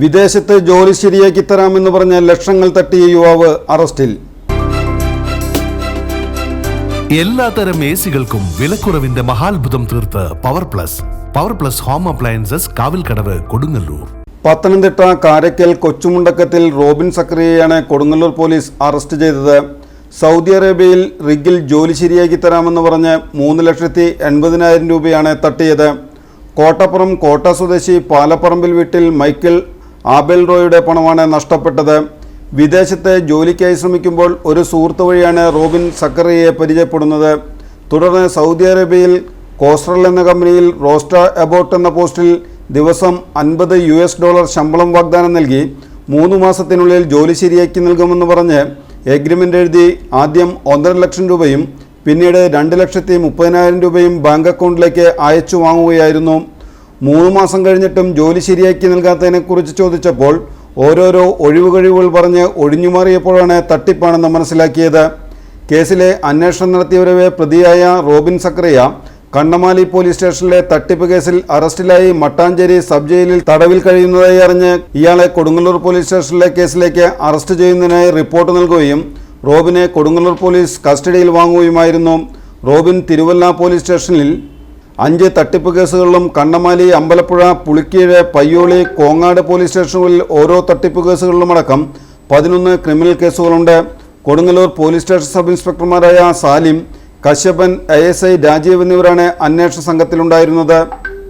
വിദേശത്ത് ജോലി ശരിയാക്കി തരാമെന്ന് പറഞ്ഞ ലക്ഷങ്ങൾ തട്ടിയ യുവാവ് അറസ്റ്റിൽ. എല്ലാത്തരം എ സികൾക്കും വിലക്കുറവിന്റെ മഹാത്ഭുതം തീർത്ത് power plus power plus home appliances Kavilkadavu Kodungallur. Pathanamthitta Karakkal Kochumundakkathil Robin സക്രിയയാണ് Kodungallur police arrest ചെയ്തത്. സൗദി അറേബ്യയിൽ റിഗിൽ ജോലി ശരിയാക്കി തരാമെന്ന് പറഞ്ഞ് മൂന്ന് ലക്ഷത്തി എൺപതിനായിരം രൂപയാണ് തട്ടിയത്. കോട്ടപ്പുറം കോട്ട സ്വദേശി പാലപ്പറമ്പിൽ വീട്ടിൽ മൈക്കിൾ ആബേൽ റോയുടെ പണമാണ് നഷ്ടപ്പെട്ടത്. വിദേശത്തെ ജോലിക്കായി ശ്രമിക്കുമ്പോൾ ഒരു സുഹൃത്ത് വഴിയാണ് റോബിൻ സക്കറിയെ പരിചയപ്പെടുന്നത്. തുടർന്ന് സൗദി അറേബ്യയിൽ കോസ്ട്രൽ എന്ന കമ്പനിയിൽ റോസ്റ്റ അബോട്ട് എന്ന പോസ്റ്റിൽ ദിവസം അൻപത് യു എസ് ഡോളർ ശമ്പളം വാഗ്ദാനം നൽകി മൂന്ന് മാസത്തിനുള്ളിൽ ജോലി ശരിയാക്കി നൽകുമെന്ന് പറഞ്ഞ് എഗ്രിമെന്റ് എഴുതി ആദ്യം ഒന്നര ലക്ഷം രൂപയും പിന്നീട് രണ്ട് ലക്ഷത്തി മുപ്പതിനായിരം രൂപയും ബാങ്ക് അക്കൗണ്ടിലേക്ക് അയച്ചു വാങ്ങുകയായിരുന്നു. മൂന്ന് മാസം കഴിഞ്ഞിട്ടും ജോലി ശരിയാക്കി നൽകാത്തതിനെക്കുറിച്ച് ചോദിച്ചപ്പോൾ ഓരോരോ ഒഴിവുകഴിവുകൾ പറഞ്ഞ് ഒഴിഞ്ഞുമാറിയപ്പോഴാണ് തട്ടിപ്പാണെന്ന് മനസ്സിലാക്കിയത്. കേസിലെ അന്വേഷണം നടത്തിയവരെ പ്രതിയായ റോബിൻ സക്രിയ കണ്ണമാലി പോലീസ് സ്റ്റേഷനിലെ തട്ടിപ്പ് കേസിൽ അറസ്റ്റിലായി മട്ടാഞ്ചേരി സബ് ജയിലിൽ തടവിൽ കഴിയുന്നതായി അറിഞ്ഞ് ഇയാളെ കൊടുങ്ങല്ലൂർ പോലീസ് സ്റ്റേഷനിലെ കേസിലേക്ക് അറസ്റ്റ് ചെയ്യുന്നതിനായി റിപ്പോർട്ട് നൽകുകയും റോബിനെ കൊടുങ്ങല്ലൂർ പോലീസ് കസ്റ്റഡിയിൽ വാങ്ങുകയുമായിരുന്നു. റോബിൻ തിരുവല്ല പോലീസ് സ്റ്റേഷനിൽ അഞ്ച് തട്ടിപ്പ് കേസുകളിലും കണ്ണമാലി അമ്പലപ്പുഴ പുളിക്കീഴ് പയ്യോളി കോങ്ങാട് പോലീസ് സ്റ്റേഷനുകളിൽ ഓരോ തട്ടിപ്പ് കേസുകളിലുമടക്കം പതിനൊന്ന് ക്രിമിനൽ കേസുകളുണ്ട്. കൊടുങ്ങല്ലൂർ പോലീസ് സ്റ്റേഷൻ സബ് ഇൻസ്പെക്ടർമാരായ സാലിം കശ്യപൻ ഐ രാജീവ് എന്നിവരാണ് അന്വേഷണ സംഘത്തിലുണ്ടായിരുന്നത്.